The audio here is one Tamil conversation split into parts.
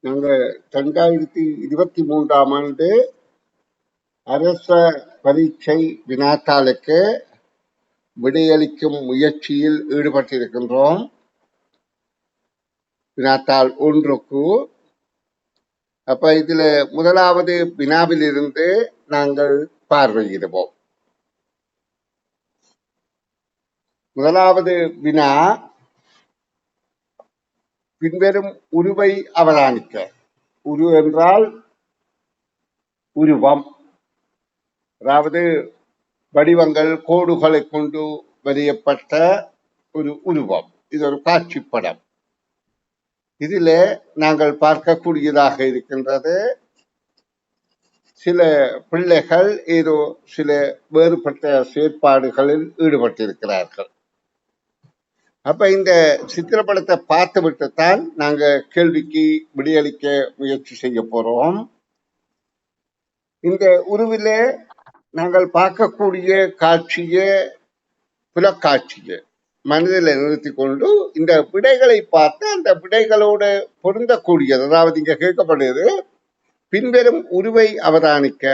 நாங்கள் ரெண்டாயிரத்தி இருபத்தி மூன்றாம் ஆண்டு அரச பரீட்சை வினாத்தாளுக்கு விடையளிக்கும் முயற்சியில் ஈடுபட்டிருக்கின்றோம். வினாத்தாள் ஒன்றுக்கு. அப்ப இதுல முதலாவது வினாவிலிருந்து நாங்கள் பார்வையிடுவோம். முதலாவது வினா பின்வரும் உருவை அவதானிக்க. உரு என்றால் உருவம். அதாவது வடிவங்கள் கோடுகளை கொண்டு வரையப்பட்ட ஒரு உருவம். இது ஒரு காட்சி படம் இதில் நாங்கள் பார்க்கக்கூடியதாக இருக்கின்றது சில பிள்ளைகள் ஏதோ சில வேறுபட்ட செயற்பாடுகளில் ஈடுபட்டிருக்கிறார்கள். அப்ப இந்த சித்திரப்படத்தை பார்த்து விட்டுத்தான் நாங்க கேள்விக்கு விடையளிக்க முயற்சி செய்ய போறோம். இந்த உருவிலே நாங்கள் பார்க்கக்கூடிய காட்சிய புலக்காட்சியே. மனதில் நிறுத்தி கொண்டு இந்த விடைகளை பார்த்து அந்த விடைகளோடு பொருந்தக்கூடியது. அதாவது இங்க கேட்கப்படுகிறது பின்வரும் உருவை அவதானிக்க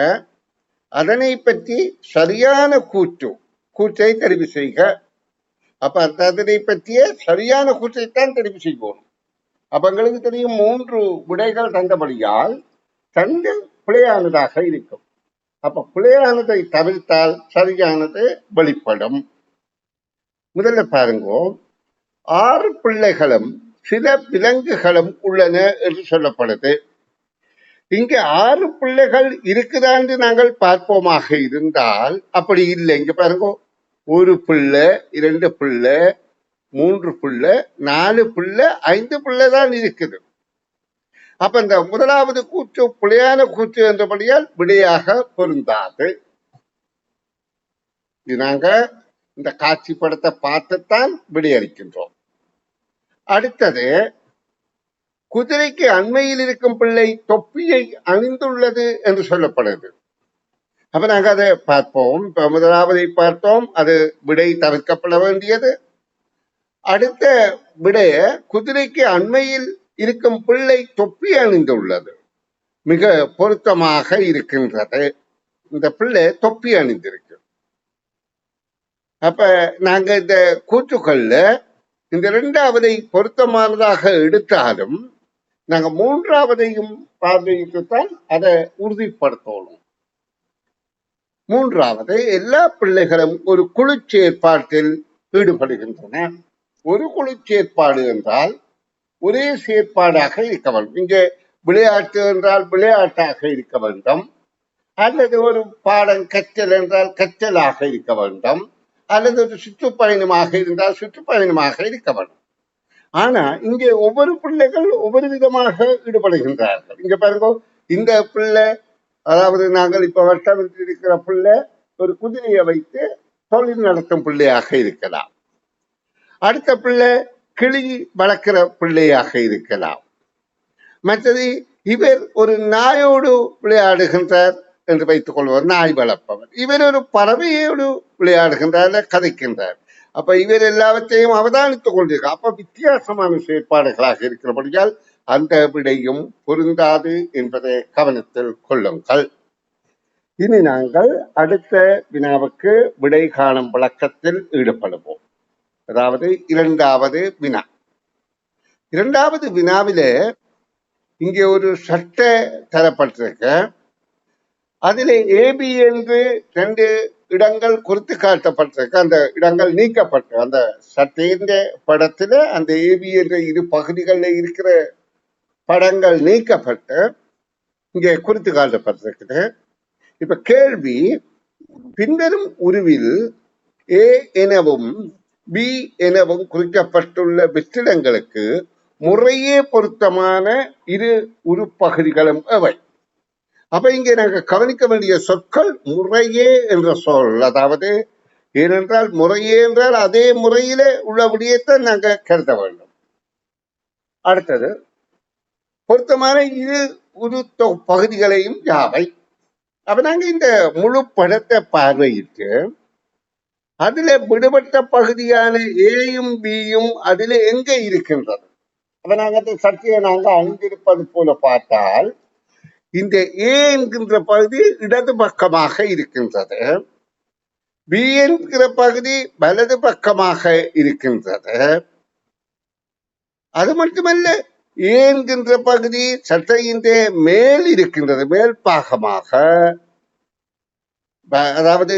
அதனை பற்றி சரியான கூற்று கூற்றை தெரிவு செய்க. அப்ப அந்த அதனை பற்றிய சரியான கூற்றைத்தான் தெரிவு செய்வோம். அப்ப எங்களுக்கு தெரியும் மூன்று விடைகள் தந்தபடியால் தந்து பிழையானதாக இருக்கும். அப்ப பிழையானதை தவிர்த்தால் சரியானது வெளிப்படும். முதல்ல பாருங்க ஆறு பிள்ளைகளும் சில விலங்குகளும் உள்ளன என்று சொல்லப்படுது. இங்க ஆறு பிள்ளைகள் இருக்குதான்னு நாங்கள் பார்ப்போமாக இருந்தால் அப்படி இல்லை. இங்க பாருங்க ஒரு பிள்ளை இரண்டு பிள்ளை மூன்று பிள்ளை நாலு பிள்ளை ஐந்து பிள்ளை தான் இருக்குது. அப்ப இந்த முதலாவது கூற்று பிழையான கூற்று என்றபடியால் விடையாக பொருந்தாது. நாங்க இந்த காட்சி படத்தை பார்த்துத்தான் விடையளிக்கின்றோம். அடுத்தது குதிரைக்கு அண்மையில் இருக்கும் பிள்ளை தொப்பியை அணிந்துள்ளது என்று சொல்லப்படுது. அப்ப நாங்க அதை பார்ப்போம். இப்ப முதலாவதை பார்த்தோம். அது விடை தவிர்க்கப்பட வேண்டியது. அடுத்த விடைய குதிரைக்கு அண்மையில் இருக்கும் பிள்ளை தொப்பி அணிந்துள்ளது. மிக பொருத்தமாக இருக்கின்றது. இந்த பிள்ளை தொப்பி அணிந்திருக்கு. அப்ப நாங்க இந்த கூற்றுக்கள்ல இந்த இரண்டாவதை பொருத்தமானதாக எடுத்தாலும் நாங்க மூன்றாவதையும் பார்வையிட்டுத்தான் அதை உறுதிப்படுத்தணும். மூன்றாவது எல்லா பிள்ளைகளும் ஒரு குழு செயற்பாட்டில் ஈடுபடுகின்றன. ஒரு குழு செயற்பாடு என்றால் ஒரே செயற்பாடாக இருக்க வேண்டும். இங்கே விளையாட்டு என்றால் விளையாட்டாக இருக்க வேண்டும். அல்லது ஒரு பாடம் கற்றல் என்றால் கற்றலாக இருக்க வேண்டும். அல்லது ஒரு சுற்றுப்பயணமாக இருந்தால் சுற்றுப்பயணமாக இருக்க வேண்டும். ஆனா இங்கே ஒவ்வொரு பிள்ளைகள் ஒவ்வொரு விதமாக ஈடுபடுகின்றார்கள். இங்க பாருங்க இந்த பிள்ளை அதாவது நாங்கள் இப்ப வட்டம் இருக்கிற பிள்ளை ஒரு குதிரையை வைத்து தொழில் நடத்தும் பிள்ளையாக இருக்கலாம். அடுத்த பிள்ளை கிளி வளர்க்கிற பிள்ளையாக இருக்கலாம். மற்றது இவர் ஒரு நாயோடு விளையாடுகின்றார் என்று வைத்துக் கொள்வார் நாய் வளர்ப்பவர். இவர் ஒரு பறவையோடு விளையாடுகின்றார் கதைக்கின்றார். அப்ப இவர் எல்லாவற்றையும் அவதானித்துக் கொண்டிருக்கிறார் அப்ப வித்தியாசமான செயற்பாடுகளாக இருக்கிறபடியால் அந்த விடையும் பொருந்தாது என்பதை கவனத்தில் கொள்ளுங்கள். இனி நாங்கள் அடுத்த வினாவுக்கு விடை காணும் விளக்கத்தில் ஈடுபடுவோம். அதாவது இரண்டாவது வினா. இரண்டாவது வினாவிலே இங்கே ஒரு சட்ட தரப்பட்டிருக்க. அதில் ஏபி என்று ரெண்டு இடங்கள் குறித்து காட்டப்பட்டிருக்கு. அந்த இடங்கள் நீக்கப்பட்டு அந்த சட்டையின் படத்துல அந்த ஏபி என்ற இரு பகுதிகளில் இருக்கிற படங்கள் நீக்கப்பட்டு இங்கே குறித்து காட்டப்பட்டிருக்குது. இப்ப கேள்வி பின்வரும் உருவில் ஏ எனவும் பி எனவும் குறிக்கப்பட்டுள்ள வெற்றிடங்களுக்கு முறையே பொருத்தமான இரு உருப்பகுதிகளும் அவை அப்ப இங்கே நாங்க கவனிக்க வேண்டிய சொற்கள் முறையே என்ற சொல். அதாவது ஏனென்றால் முறையே என்றால் அதே முறையிலே உள்ளபடியே தான் நாங்க கருத வேண்டும். அடுத்தது பொருத்தமான இரு உரு பகுதிகளையும் யாவை? அப்ப நாங்க இந்த முழு படத்தை பார்வையிட்டு அதுல விடுபட்ட பகுதியான ஏயும் பியும் அதுல எங்க இருக்கின்றது? அப்ப நாங்க அந்த சக்தியை நாங்க அணிந்திருப்பது போல பார்த்தால் இந்த ஏ என்கின்ற பகுதி இடது பக்கமாக இருக்கின்றது. பி என்கிற பகுதி வலது பக்கமாக இருக்கின்றது. அது மட்டுமல்ல ஏன்கின்ற என்கின்ற பகுதி சட்டையின் மேல் இருக்கின்றது மேல் பாகமாக. அதாவது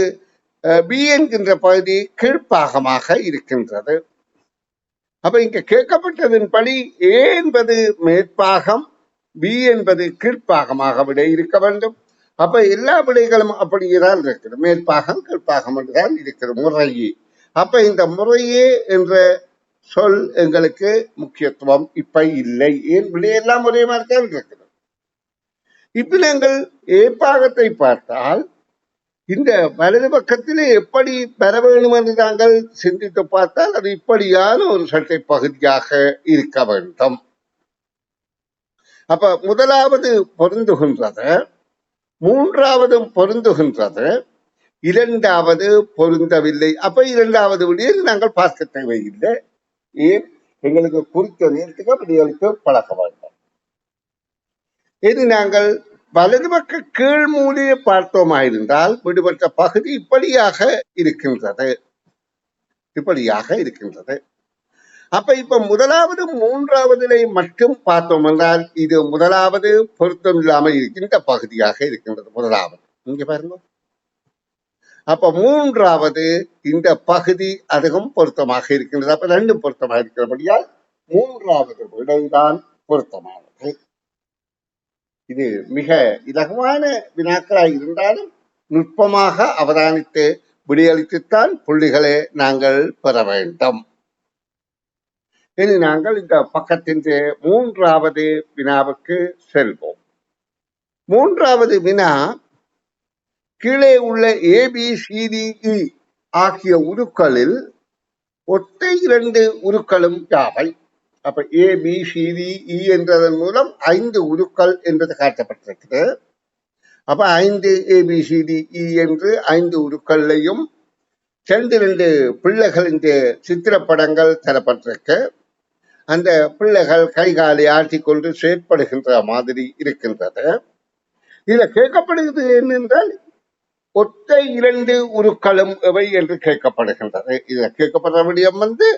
பி என்கின்ற பகுதி கீழ்ப்பாகமாக இருக்கின்றது. அப்ப இங்க கேட்கப்பட்டதன்படி ஏ என்பது மேற்பாகம் பி என்பது கீழ்ப்பாகமாக விட இருக்க வேண்டும். அப்ப எல்லா விடைகளும் அப்படியேதான் இருக்கிறது. மேற்பாகம் கீழ்ப்பாகம் என்றுதான் இருக்கிறது முறையே. அப்ப இந்த முறையே என்ற சொல் எங்களுக்கு முக்கியத்துவம் இப்ப இல்லை. ஏன் விடையெல்லாம் ஒரே மாதிரி இருக்கிறது? இருக்குது இப்ப ஏப்பாகத்தை பார்த்தால் இந்த வலது பக்கத்திலே எப்படி பெற வேண்டும் என்று நாங்கள் சிந்தித்து பார்த்தால் அது இப்படியான ஒரு சட்டை பகுதியாக இருக்க வேண்டும். அப்ப முதலாவது பொருந்துகின்றது மூன்றாவதும் பொருந்துகின்றது இரண்டாவது பொருந்தவில்லை. அப்ப இரண்டாவது விடியில் நாங்கள் பார்க்க தேவையில்லை எங்களுக்கு குறித்த நேரத்துக்கு விடியலுக்கு பழக வேண்டும் இது நாங்கள் வலது பக்க கீழ் பார்த்தோமாயிருந்தால் விடுபட்ட பகுதி இப்படியாக இருக்கின்றது. இப்படியாக இருக்கின்றது. அப்ப இப்ப முதலாவது மூன்றாவதிலே மட்டும் பார்த்தோம் என்றால் இது முதலாவது பொருத்தம் இல்லாமல் இருக்கின்ற பகுதியாக இருக்கின்றது. முதலாவது. இங்க பாருங்க. அப்ப மூன்றாவது இந்த பகுதி அதுவும் பொருத்தமாக இருக்கின்றது. அப்ப ரெண்டும் பொருத்தமாக இருக்கிறபடியால் மூன்றாவது விடைதான் பொருத்தமானது. இது மிக இலகுவான வினாக்களாக இருந்தாலும் நுட்பமாக அவதானித்து விடியளித்துத்தான் புள்ளிகளை நாங்கள் பெற வேண்டும். இனி நாங்கள் இந்த பக்கத்தின் மூன்றாவது வினாவுக்கு செல்வோம். மூன்றாவது வினா கீழே உள்ள ஏபிசிடிஇ e ஆகிய உருக்களில் ஒற்றை இரண்டு உருக்களும் யாவை? அப்ப ஏபிசிடிஇ இ e என்றதன் மூலம் ஐந்து உருக்கள் என்பது காட்டப்பட்டிருக்குது. அப்ப ஐந்து ஏபிசிடிஇ இ e என்று ஐந்து உருக்கள்லையும் ரெண்டு ரெண்டு பிள்ளைகளின் சித்திரப்படங்கள் தரப்பட்டிருக்கு. அந்த பிள்ளைகள் கைகாலை ஆட்டிக்கொண்டு செயற்படுகின்ற மாதிரி இருக்கின்றது. இதுல கேட்கப்படுகிறது என்னென்றால் ஒற்றை இரண்டு உருக்களும் எவை என்று கேட்கப்படுகின்றது. இதுல கேட்கப்படுற விடயம் வந்து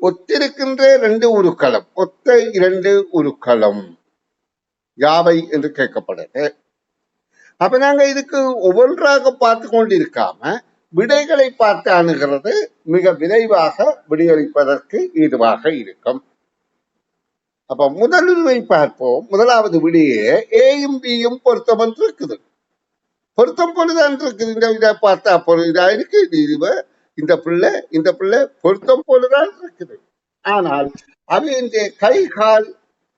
ஒத்திருக்கின்ற ரெண்டு உருக்களும் ஒத்த இரண்டு உருக்களும் யாவை என்று கேட்கப்படுது. அப்ப நாங்க இதுக்கு ஒவ்வொன்றாக பார்த்து கொண்டிருக்காம விடைகளை பார்த்து அணுகிறது மிக விரைவாக விடையளிப்பதற்கு ஏதுவாக இருக்கும். அப்ப முதலுரிமை பார்ப்போம். முதலாவது விடையே ஏயும் பியும் பொருத்தம் என்று இருக்குது. பொருத்தம் போலதான் இருக்குது. இந்த இதை பார்த்தா பொருள் இதா இருக்கு. இது இந்த பிள்ளை இந்த பிள்ளை பொருத்தம் போலதான் இருக்குது. ஆனால் அவையின் கை கால்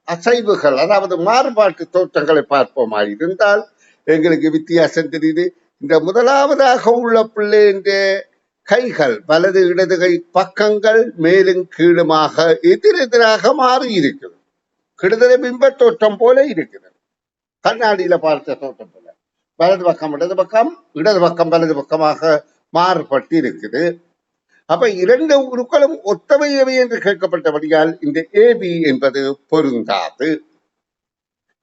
அசைவுகள் அதாவது மாறுபாட்டு தோற்றங்களை பார்ப்போமா? இருந்தால் எங்களுக்கு வித்தியாசம் தெரியுது. இந்த முதலாவதாக உள்ள பிள்ளையின் கைகள் வலது இடது கை பக்கங்கள் மேலும் கீழுமாக எதிரெதிராக மாறி இருக்குது கிடுதலை பிம்ப தோற்றம் போல இருக்கிறது. கண்ணாடியில பார்த்த தோற்றம் போல. வலது பக்கம் இடது பக்கம் இடது பக்கம் வலது பக்கமாக மாறுபட்டு இருக்குது அப்ப இரண்டு உருக்களும் ஒத்தவையவை என்று கேட்கப்பட்டபடியால் இந்த ஏபி என்பது பொருந்தாது.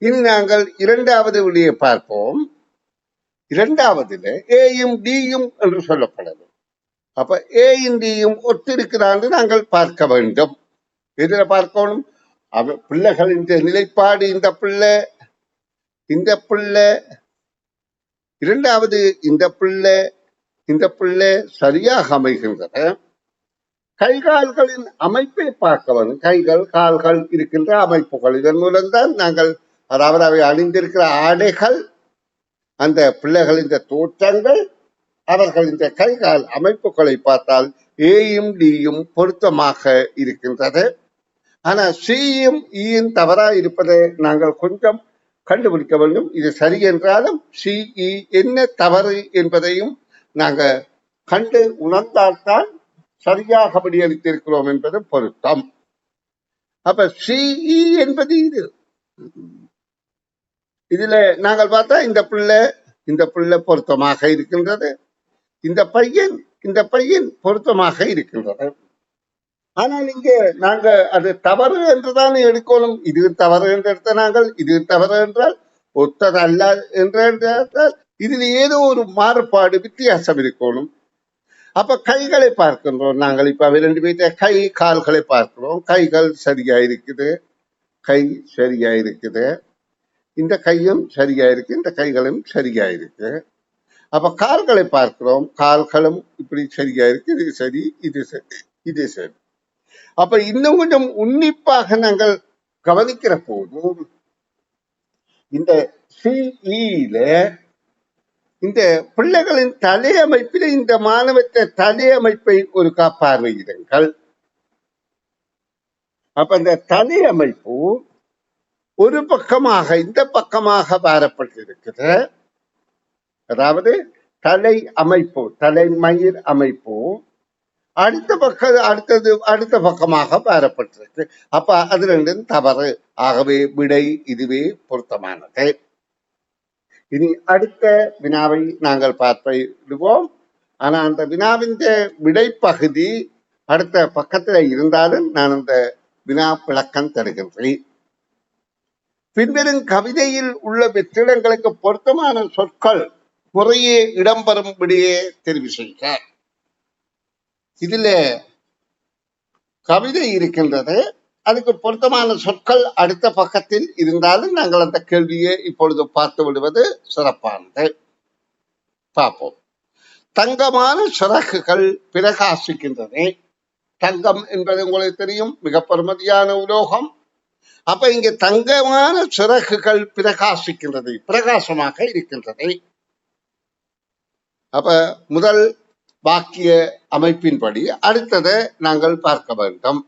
இனி நாங்கள் இரண்டாவது விடையை பார்ப்போம். இரண்டாவதுல ஏயும் டியும் என்று சொல்லப்படுது அப்ப ஏயும் டியும் ஒத்திருக்கிறான்னு நாங்கள் பார்க்க வேண்டும். இதுல பார்க்கணும்? அவ பிள்ளைகளின் நிலைப்பாடு இந்த பிள்ளை இந்த பிள்ளை இரண்டாவது இந்த பிள்ளை இந்த பிள்ளை சரியாக அமைகின்றன. கை கால்களின் அமைப்பை பார்க்க வேண்டும் கைகள் கால்கள் இருக்கின்ற அமைப்புகள். இதன் மூலம்தான் நாங்கள் அதாவது அவை அணிந்திருக்கிற ஆடைகள் அந்த பிள்ளைகளின் தோற்றங்கள் அவர்கள் கை கால் அமைப்புகளை பார்த்தால் ஏயும் டியும் பொருத்தமாக இருக்கின்றது. ஆனா சியும் ஈயும் தவறா இருப்பதை நாங்கள் கொஞ்சம் கண்டுபிடிக்க வேண்டும். இது சரி என்றாலும் சிஇ என்ன தவறு என்பதையும் நாங்க கண்டு உணர்ந்தால்தான் சரியாக படியளித்திருக்கிறோம் என்பது பொருத்தம். அப்ப சிஇ என்பது இது. இதுல நாங்கள் பார்த்தா இந்த பிள்ளை இந்த பிள்ளை பொருத்தமாக இருக்கின்றது. இந்த பையன் இந்த பையன் பொருத்தமாக இருக்கின்றது. ஆனால் இங்கே நாங்க அது தவறு என்றுதான் எடுக்கணும். இது தவறு என்று எடுத்த நாங்கள் இது தவறு என்றால் ஒத்ததல்ல என்று என்றால் இதில் ஏதோ ஒரு மாறுபாடு வித்தியாசம் இருக்கணும். அப்ப கைகளை பார்க்கின்றோம் நாங்கள். இப்ப ரெண்டு பேர்த்த கை கால்களை பார்க்கிறோம். கைகள் சரியா இருக்குது கை சரியா இருக்குது இந்த கையும் சரியா இருக்கு இந்த கைகளும் சரியா இருக்கு அப்ப கால்களை பார்க்கிறோம். கால்களும் இப்படி சரியா இருக்கு இது சரி இது சரி இது சரி. அப்ப இன்னும் கொஞ்சம் உன்னிப்பாக நாங்கள் கவனிக்கிற போது இந்த சிஇல இந்த பிள்ளைகளின் தலையமைப்பில் இந்த மாணவத்தை தலையமைப்பை ஒரு காப்பார்வையிடுங்கள் அப்ப இந்த தலையமைப்பு ஒரு பக்கமாக இந்த பக்கமாக பாரப்பட்டிருக்குது அதாவது தலை அமைப்பு தலைமயிர் அமைப்பு. அடுத்த பக்கம் அடுத்தது அடுத்த பக்கமாக பாரப்பட்டிருக்கு அப்ப அது ரெண்டும் தவறு. ஆகவே விடை இதுவே பொருத்தமானது. இனி அடுத்த வினாவை நாங்கள் பார்ப்பிடுவோம் ஆனா அந்த வினாவின் விடை பகுதி அடுத்த பக்கத்துல இருந்தாலும் நான் அந்த வினா விளக்கம் தருகின்றேன். பின்வரும் கவிதையில் உள்ள வெற்றிடங்களுக்கு பொருத்தமான சொற்கள் முறையே இடம்பெறும்படியே தெரிவு செய்கிறார் இதுல கவிதை இருக்கின்றது. அதுக்கு பொருத்தமான சொற்கள் அடுத்த பக்கத்தில் இருந்தாலும் நாங்கள் அந்த கேள்வியை இப்பொழுது பார்த்து விடுவது சிறப்பானது. பார்ப்போம். தங்கமான சிறகுகள் பிரகாசிக்கின்றன. தங்கம் என்பது உங்களுக்கு தெரியும் மிக பெருமதியான உலோகம். அப்ப இங்க தங்கமான சிறகுகள் பிரகாசிக்கின்றது பிரகாசமாக இருக்கின்றது. அப்ப முதல் வாக்கிய அமைப்பின்படி அடுத்ததை நாங்கள் பார்க்க வேண்டும்.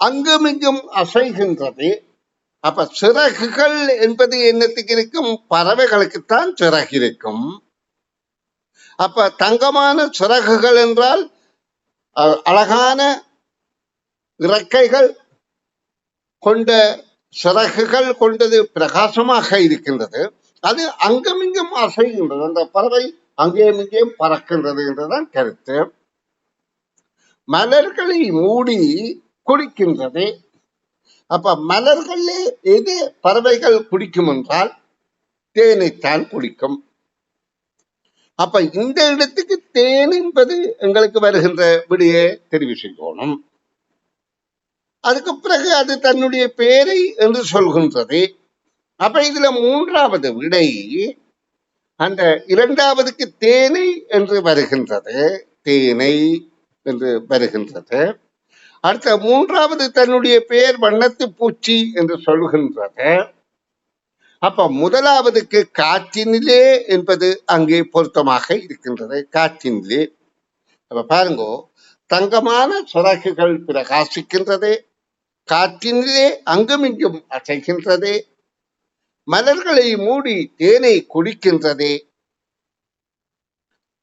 அங்குமிங்கும் அசைகின்றது. அப்ப சிறகுகள் என்பது என்னத்துக்கு இருக்கும்? பறவைகளுக்குத்தான் சிறகு இருக்கும். அப்ப தங்கமான சிறகுகள் என்றால் அஹ், அழகான இறக்கைகள் கொண்ட சிறகுகள் கொண்டது பிரகாசமாக இருக்கின்றது. அது அங்குமிங்கும் அசைகின்றது. அந்த பறவை அங்கேயும் இங்கேயும் பறக்கின்றது என்றுதான் கருத்து. மலர்களை மூடி குடிக்கின்றது அப்ப மலர்களே எது பறவைகள் குடிக்கும் என்றால் தேனைத்தான் குடிக்கும். அப்ப இந்த இடத்துக்கு தேன் என்பது எங்களுக்கு வருகின்ற விடையை தெரிவு செய்யணும் அதுக்கு பிறகு அது தன்னுடைய பேரை என்று சொல்கின்றது. அப்ப இதுல மூன்றாவது விடை அந்த இரண்டாவதுக்கு தேனை என்று வருகின்றது தேனை என்று வருகின்றது. அடுத்த மூன்றாவது தன்னுடைய பெயர் வண்ணத்து பூச்சி என்று சொல்கின்றது. அப்ப முதலாவதுக்கு காற்றினிலே என்பது அங்கே பொருத்தமாக இருக்கின்றது காற்றினிலே. அப்ப பாருங்க தங்கமான சுரகுகள் பிரகாசிக்கின்றது காற்றினிலே அங்குமிங்கும் அசைகின்றது மலர்களை மூடி தேனை குடிக்கின்றதே.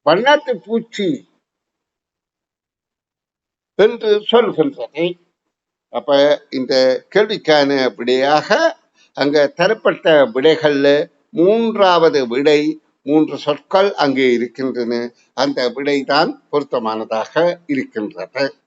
பன்னாட்டு பூச்சி என்று சொல்கின்றதே. அப்ப இந்த கேள்விக்கான விடையாக அங்க தரப்பட்ட விடைகள்ல மூன்றாவது விடை மூன்று சொற்கள் அங்கே இருக்கின்றன. அந்த விடைதான் பொருத்தமானதாக இருக்கின்றது.